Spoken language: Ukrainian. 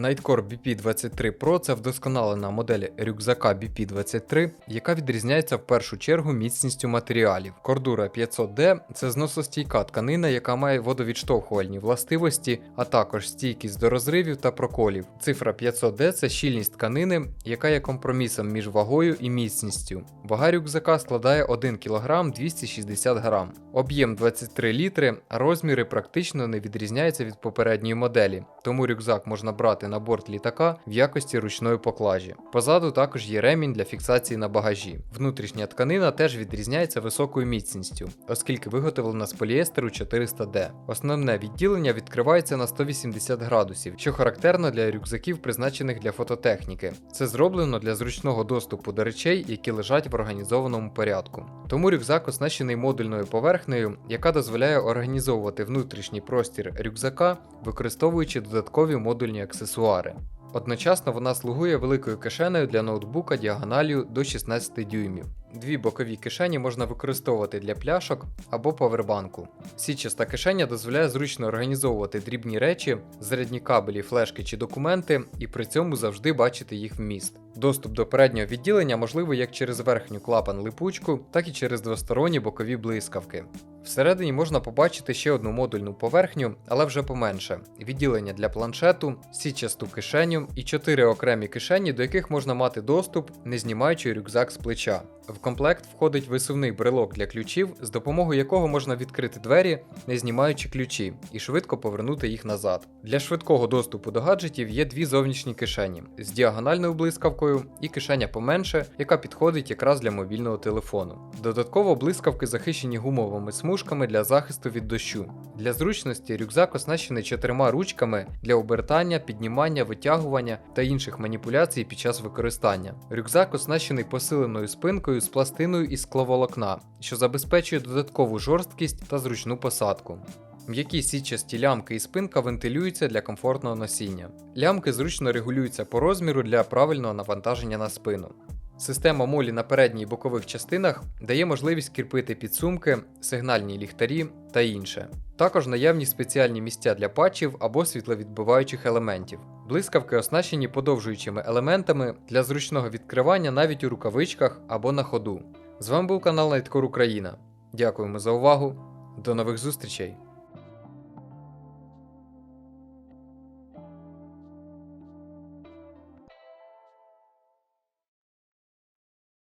Nightcore BP23 Pro це вдосконалена модель рюкзака BP23, яка відрізняється в першу чергу міцністю матеріалів. Кордура 500D це зносостійка тканина, яка має водовідштовхувальні властивості, а також стійкість до розривів та проколів. Цифра 500D це щільність тканини, яка є компромісом між вагою і міцністю. Вага рюкзака складає 1 кг 260 г. Об'єм 23 літри, розміри практично не відрізняються від попередньої моделі, тому рюкзак можна брати на борт літака в якості ручної поклажі. Позаду також є ремінь для фіксації на багажі. Внутрішня тканина теж відрізняється високою міцністю, оскільки виготовлена з поліестеру 400D. Основне відділення відкривається на 180 градусів, що характерно для рюкзаків, призначених для фототехніки. Це зроблено для зручного доступу до речей, які лежать в організованому порядку. Тому рюкзак оснащений модульною поверхнею, яка дозволяє організовувати внутрішній простір рюкзака, використовуючи додаткові модульні аксесуари. Одночасно вона слугує великою кишенею для ноутбука діагоналію до 16 дюймів. Дві бокові кишені можна використовувати для пляшок або павербанку. Січаста кишеня дозволяє зручно організовувати дрібні речі, зарядні кабелі, флешки чи документи, і при цьому завжди бачити їх вміст. Доступ до переднього відділення можливий як через верхню клапан липучку, так і через двосторонні бокові блискавки. Всередині можна побачити ще одну модульну поверхню, але вже поменше: відділення для планшету, січасту кишеню і чотири окремі кишені, до яких можна мати доступ, не знімаючи рюкзак з плеча. В комплект входить висувний брелок для ключів, з допомогою якого можна відкрити двері, не знімаючи ключі, і швидко повернути їх назад. Для швидкого доступу до гаджетів є дві зовнішні кишені з діагональною блискавкою і кишеня поменше, яка підходить якраз для мобільного телефону. Додатково блискавки захищені гумовими смужками для захисту від дощу. Для зручності рюкзак оснащений чотирма ручками для обертання, піднімання, витягування та інших маніпуляцій під час використання. Рюкзак оснащений посиленою спинкою з пластиною із скловолокна, що забезпечує додаткову жорсткість та зручну посадку. М'які січасті лямки і спинка вентилюються для комфортного носіння. Лямки зручно регулюються по розміру для правильного навантаження на спину. Система молі на передній і бокових частинах дає можливість кріпити підсумки, сигнальні ліхтарі та інше. Також наявні спеціальні місця для патчів або світловідбиваючих елементів. Блискавки оснащені подовжуючими елементами для зручного відкривання навіть у рукавичках або на ходу. З вами був канал Найткор Україна. Дякуємо за увагу. До нових зустрічей!